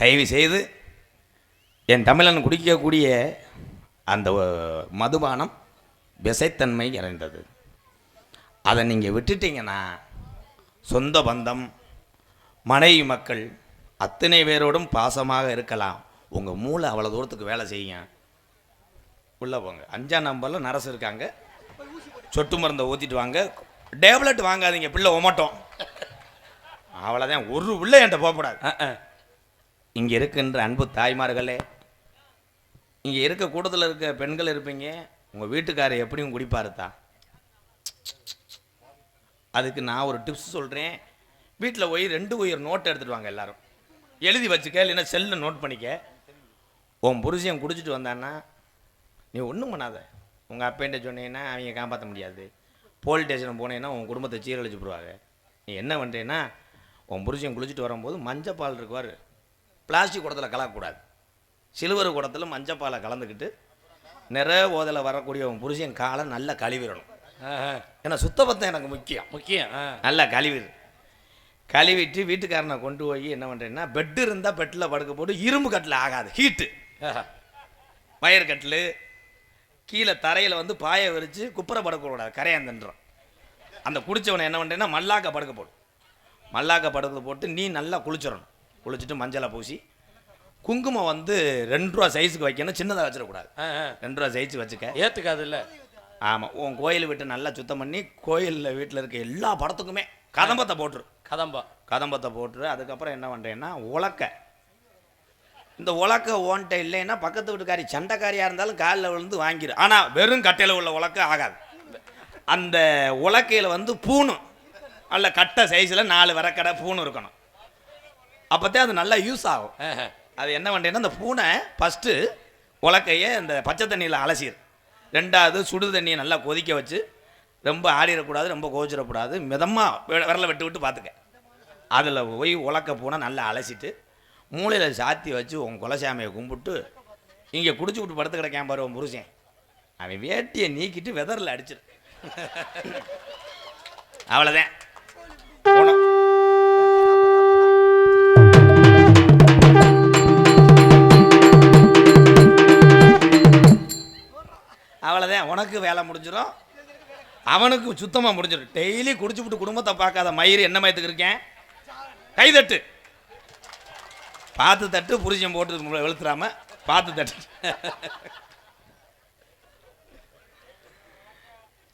தயவு செய்து என் தமிழன் குடிக்கக்கூடிய அந்த மதுபானம் விசைத்தன்மை இறைந்தது அதை நீங்கள் விட்டுட்டீங்கன்னா சொந்த பந்தம் மனைவி மக்கள் அத்தனை பேரோடும் பாசமாக இருக்கலாம். உங்கள் மூளை அவ்வளோ தூரத்துக்கு வேலை செய்யுங்க. உள்ளே போங்க. அஞ்சாம் நம்பரில் நரசு இருக்காங்க. சொட்டு மருந்தை ஊற்றிட்டு வாங்க. டேப்லெட் வாங்காதீங்க பிள்ளை ஒமட்டும். அவ்வளோதான் ஒரு பிள்ளை என்கிட்ட போகக்கூடாது. ஆ இங்கே இருக்கின்ற அன்பு தாய்மார்களே இங்கே இருக்க கூட்டத்தில் இருக்க பெண்கள் இருப்பீங்க உங்கள் வீட்டுக்காரர் எப்படியும் குடிப்பாருத்தா அதுக்கு நான் ஒரு டிப்ஸ் சொல்கிறேன் வீட்டில் போய் ரெண்டு உயிர் நோட் எடுத்துட்டு வாங்க எல்லாரும். எழுதி வச்சுக்க இல்லைன்னா செல்லில் நோட் பண்ணிக்க. உன் புருஷன் குடிச்சிட்டு வந்தான்னா நீ ஒன்றும் பண்ணாத. உங்கள் அப்பேன்ட்ட சொன்னீங்கன்னா அவங்க காப்பாற்ற முடியாது. போலீஸ் ஸ்டேஷன் போனேன்னா உன் குடும்பத்தை சீரழிச்சு போடுவாங்க நீ என்ன பண்ணுறேன்னா உன் புருஷன் குளிச்சுட்டு வரும்போது மஞ்சப்பால் இருக்குவார். பிளாஸ்டிக் குடத்தில் கலக்கக்கூடாது. சிலுவர் குடத்தில் மஞ்சப்பாலை கலந்துக்கிட்டு நிற ஓதல வரக்கூடிய புருஷன் காலை நல்லா கழுவிடணும். ஏன்னா சுத்தபத்தம் எனக்கு முக்கியம். முக்கியம். நல்லா கழுவிடு. கழுவிட்டு வீட்டுக்காரனை கொண்டு போய் என்ன பண்ணுறேன்னா பெட்டு இருந்தால் பெட்டில் படுக்க போட்டு இரும்பு கட்டில் ஆகாது. ஹீட்டு. வயர் கட்டில். கீழே தரையில் வந்து பாயை விரித்து குப்புற படுக்கக்கூடாது கரையாந்துன்றோம் அந்த குடிச்சவனை என்ன பண்ணுறேன்னா மல்லாக்க படுக்க போடு. மல்லாக்க படுக்க போட்டு நீ நல்லா குளிச்சிடணும். குளிச்சுட்டு மஞ்சளை பூசி குங்குமம் வந்து ரெண்டு ரூபா சைஸுக்கு வைக்கணும் சின்னதாக வச்சிடக்கூடாது. ரெண்டு ரூபா சைஸ் வச்சுக்க. ஏத்துக்காது இல்ல? ஆமாம் உன் கோயில் விட்டு நல்லா சுத்தம் பண்ணி கோயிலில் வீட்டில் இருக்க எல்லா படத்துக்குமே கதம்பத்தை போட்டுரு. கதம்பா. கதம்பத்தை போட்டுரு. அதுக்கப்புறம் என்ன பண்ணுறேன்னா உலக்க. இந்த உலக்க ஓன்ட்ட இல்லைன்னா பக்கத்து வீட்டுக்காரி சண்டைக்காரியாக இருந்தாலும் காலில் விழுந்து வாங்கிடு ஆனால் வெறும் கட்டையில் உள்ள உலக்க ஆகாது. அந்த உலக்கையில் வந்து பூணும் நல்ல கட்டை சைஸில் நாலு வரக்கடை பூணு இருக்கணும். அப்போத்தான் அது நல்லா யூஸ் ஆகும். அது என்ன பண்ணுறேன்னா அந்த பூனை ஃபஸ்ட்டு உலக்கையை இந்த பச்சை தண்ணியில் அலசிடு ரெண்டாவது சுடு தண்ணியை நல்லா கொதிக்க வச்சு ரொம்ப ஆடிடக்கூடாது ரொம்ப கோச்சிடக்கூடாது மிதமாக விரலை விட்டு விட்டு பார்த்துக்க. அதில் போய் உலக்க பூனை நல்லா அலசிட்டு மூளையில் சாத்தி வச்சு உன் குலசாமியை கும்பிட்டு இங்கே குடிச்சு விட்டு படுத்து கிடக்கான் பாரு உன் புருஷன். அவன் வேட்டியை நீக்கிட்டு வெதரில் அடிச்சிரு. அவ்வளோதான் உனக்கு வேலை முடிஞ்சிடும் அவனுக்கு சுத்தமாக முடிஞ்சிடும் டெய்லி குடிச்சுப்புட்டு குடும்பத்தை பார்க்காத மயிறு என்ன மயத்துக்கு இருக்கேன்? கை தட்டு. பார்த்து தட்டு புரிஜம் போட்டு வெளுத்துறாம பார்த்து தட்டு.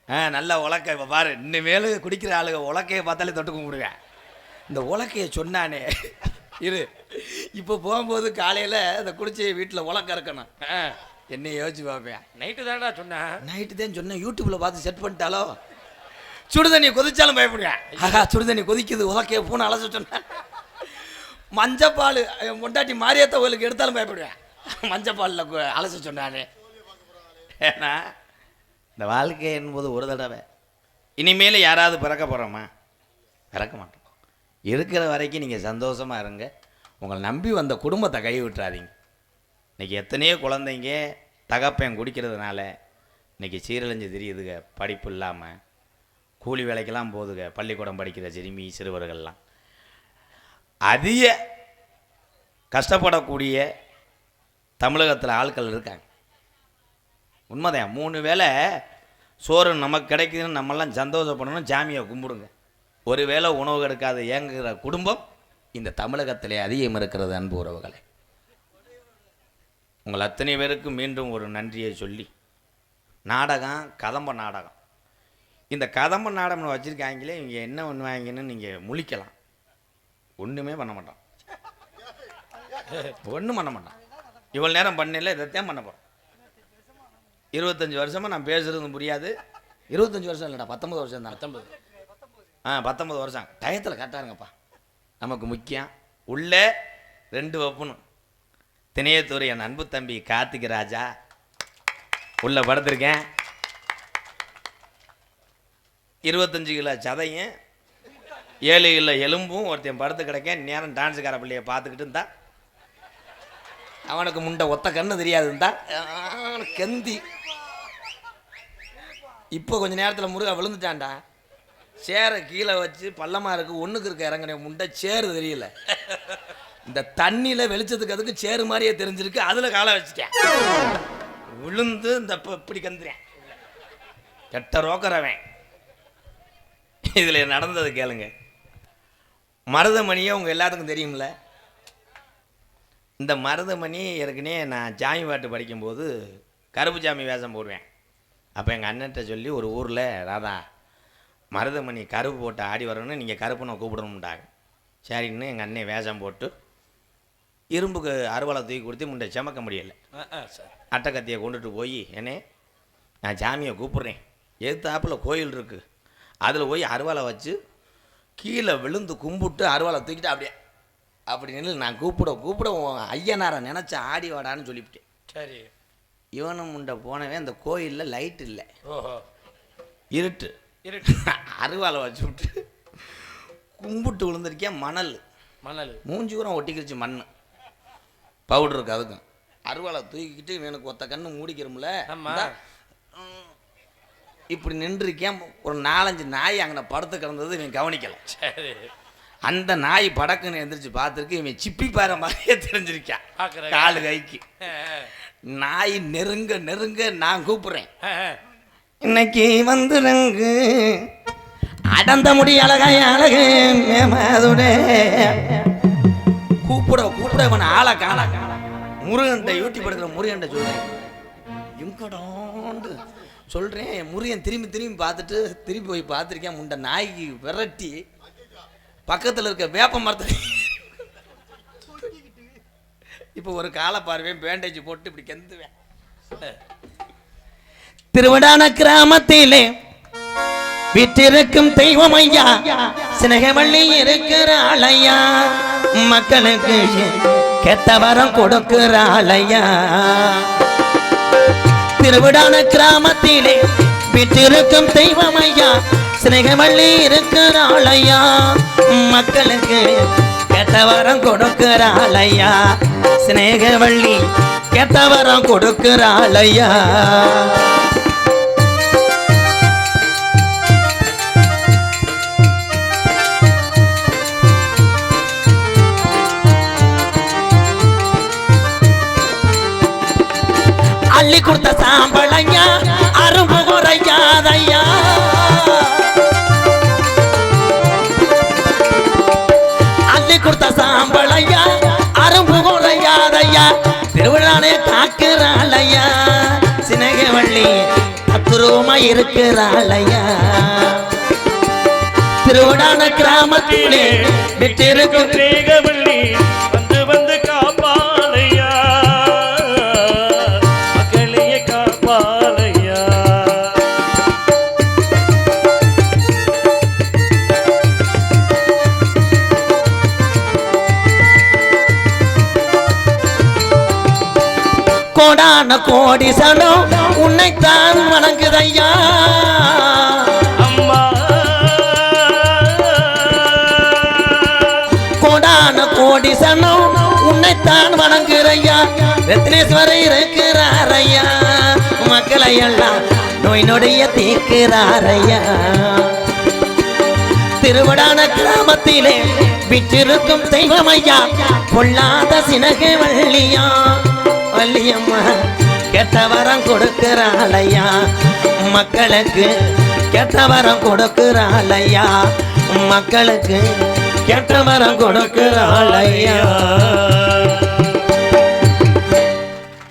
ஆ நல்லா உலக்க இப்போ பாரு. இனிமேல் குடிக்கிற ஆளுங்க உலக்கையை பார்த்தாலே தொட்டு கும்பிடுவேன் இந்த உலக்கையை சொன்னானே. இரு. இப்போ போகும்போது காலையில் இந்த குடிச்சி வீட்டில் உலக்க இருக்கணும். ஆ. என்னை யோசிச்சு பார்ப்பேன் நைட்டு தானடா சொன்னேன். நைட்டு தான் சொன்னேன். யூடியூப்பில் பார்த்து செட் பண்ணிட்டாலோ? சுடுதண்ணி கொதிச்சாலும் பயப்படுவேன். ஆஹா சுடுதண்ணி கொதிக்குது. உலக்கைய பூனை அலச சொன்னேன் மஞ்சப்பால் என் பொண்டாட்டி மாரியாத்த கோயிலுக்கு எடுத்தாலும் பயப்படுவேன். மஞ்சப்பாலில் அலச சொன்னானே ஏன்னா இந்த வாழ்க்கை என்பது ஒரு தடவை. இனிமேல் யாராவது பிறக்க போகிறோமா பிறக்க மாட்டோம். இருக்கிற வரைக்கும் நீங்கள் சந்தோஷமாக இருங்க. உங்களை நம்பி வந்த குடும்பத்தை கை விட்டுறாதீங்க இன்றைக்கி எத்தனையோ குழந்தைங்க தகப்பன் குடிக்கிறதுனால இன்றைக்கி சீரழிஞ்சு தெரியுதுங்க படிப்பு இல்லாமல் கூலி வேலைக்கெல்லாம் போகுதுங்க பள்ளிக்கூடம் படிக்கிற சிறுமி சிறுவர்கள்லாம். அதிக கஷ்டப்படக்கூடிய தமிழகத்தில் ஆட்கள் இருக்காங்க. உண்மைதான் மூணு வேளை சோறு நமக்கு கிடைக்குதுன்னு நம்மெல்லாம் சந்தோஷப்படணும் ஜாமியை கும்பிடுங்க. ஒரு வேளை உணவு கிடைக்காத ஏங்குகிற குடும்பம் இந்த தமிழகத்திலே அதிகம் இருக்கிறது அன்பு உறவுகளை. உங்கள் அத்தனை பேருக்கு மீண்டும் ஒரு நன்றியை சொல்லி நாடகம் கதம்ப நாடகம். இந்த கதம்ப நாடகம்னு வச்சுருக்காங்களே இவங்க என்ன பண்ணுவாங்கன்னு நீங்கள் முழிக்கலாம். ஒன்றுமே பண்ண மாட்டான். ஒன்றும் பண்ண மாட்டான். இவ்வளோ நேரம் பண்ணல இதைத்தான் பண்ண போகிறோம் இருபத்தஞ்சி வருஷமாக நான் பேசுறது புரியாது. இருபத்தஞ்சி வருஷம் இல்லைடா பத்தொம்பது வருஷம் தான். பத்தொன்பது. ஆ பத்தொம்பது வருஷம். டயத்தில் கரெக்டாருங்கப்பா நமக்கு முக்கியம். உள்ளே ரெண்டு வைப்பணும். திணையத்தூர் என் அன்பு தம்பி கார்த்திக் ராஜா. உள்ள படுத்திருக்கேன். இருபத்தஞ்சு கிலோ சதையும் ஏழு கிலோ எலும்பும் ஒருத்தன் படுத்து கிடக்கேன். நேரம் டான்ஸுக்கார பிள்ளைய பார்த்துக்கிட்டு இருந்தா. அவனுக்கு முண்டை ஒத்த கண்ணு தெரியாது இருந்தா. கெந்தி. இப்போ கொஞ்ச நேரத்தில் முருகா விழுந்துட்டான்டா. சேரை கீழே வச்சு பள்ளமாக இருக்கு ஒன்றுக்கு இருக்க இறங்குன முண்டை சேரு தெரியல. இந்த தண்ணியில் வெளிச்சத்துக்கு அதுக்கு சேரு மாதிரியே தெரிஞ்சிருக்கு. அதில் காலை வச்சுட்டேன். விழுந்து இந்த இப்படி கந்துறேன். கெட்ட ரோக்கறவன் இதில் நடந்தது கேளுங்க. மருதமணியை உங்கள் எல்லாத்துக்கும் தெரியும்ல? இந்த மருதமணி ஏற்கனவே நான் ஜாமி பாட்டு படிக்கும்போது கருப்பு ஜாமி வேஷம் போடுவேன். அப்போ எங்கள் அண்ணன்ட்ட சொல்லி ஒரு ஊரில் ராதா மருதமணி கருப்பு போட்டு ஆடி வரணும்னு நீங்கள் கருப்புனை கூப்பிடணும்ட்டாங்க. சரின்னு எங்கள் அண்ணன் வேஷம் போட்டு இரும்புக்கு அறுவலை தூக்கி கொடுத்து முண்டை செமக்க முடியலை. அட்டைக்கத்தியை கொண்டுட்டு போய் என்னே நான் சாமியை கூப்பிட்றேன். எதிர்த்தாப்பில் கோயில் இருக்குது அதில் போய் அருவாளை வச்சு கீழே விழுந்து கும்பிட்டு அருவாளை தூக்கிட்டு அப்படியே அப்படி நின்று நான் கூப்பிட கூப்பிட ஐயனாரை நினச்ச ஆடி வாடான்னு சொல்லிவிட்டேன். சரி. இவனும் முண்டை போனவே அந்த கோயிலில் லைட் இல்லை. ஓஹோ. இருட்டு. இருக்கு அருவாளை வச்சு விட்டு கும்பிட்டு விழுந்திருக்கேன் மணல். மணல். மூஞ்சி கூட ஒட்டிக்கிருச்சு மண். பவுடர் இருக்கு அதுக்கும் அருவாளை தூக்கிக்கிட்டு இவனுக்கு ஒத்த கண்ணு மூடிக்கிறோம்ல இப்படி நின்றுருக்கேன் ஒரு நாலஞ்சு நாய் அங்கே படுத்து கிடந்தது இவன் கவனிக்கல. சரி. அந்த நாய் படக்குன்னு எந்திரிச்சு பார்த்துருக்கு இவன் சிப்பி பாறை மாதிரியே தெரிஞ்சிருக்கான். காலு கைக்கு. நாய் நெருங்க நெருங்க நான் கூப்பிடுறேன். இன்னைக்கு வந்துருங்கு. அடந்த முடி அழகாய் அழகு மேமதுடே கூப்பிட கூப்பிட இவன் ஆளை காண. முருகன்ட்ட யூடியூப் எடுக்கிற முருகன்ட்ட சொல்கிறேன் எங்கடாண்டு? சொல்கிறேன் முருகன் திரும்பி திரும்பி பார்த்துட்டு திரும்பி போய் பார்த்துருக்கேன். முண்டை நாய்க்கு விரட்டி பக்கத்தில் இருக்க வேப்ப மரத்தை இப்போ ஒரு காலை பார்வேன் பேண்டேஜ் போட்டு இப்படி கெந்துவேன். திருவிடான கிராமத்திலே விற்றிருக்கும் தெய்வம் ஐயா சினகவள்ளி இருக்கிற ஆளையா. மக்களுக்கு கெத்தவரம் வரம் திருவிடான கிராமத்திலே விற்றிருக்கும் தெய்வமையா ஐயா இருக்கிறாளையா? மக்களுக்கு கெட்ட கொடுக்கிறாளையா? சிநேகவள்ளி ஐயா கொடுக்கிறாளையா? சொல்லி கொடுத்த சாம்பளையா அரும்பு குறையாதையா அள்ளி கொடுத்த சாம்பளையா அரும்பு குறையாதையா திருவிழானே காக்குறாளையா? சினகவள்ளி தத்துருவமா இருக்கிறாளையா? திருவிழான கிராமத்திலே விட்டிருக்கும் கோடான கோடி சனம் உன்னைத்தான் வணங்குதையா. அம்மா. கோடான கோடி சனம் உன்னைத்தான் வணங்குறையா ரத்னேஸ்வர இருக்கிறாரையா. மக்களை எல்லாம் நோய் நொடிய தீர்க்கிறாரையா. திருவிடான கிராமத்திலே விற்றிருக்கும் தெய்வம் ஐயா பொல்லாத சினக வள்ளியா. வள்ளியம்மா கெட்ட வரம் கொடுக்கிறாளையா மக்களுக்கு கெட்ட வரம் கொடுக்கிறாளையா மக்களுக்கு கெட்ட வரம் கொடுக்கிறாளையா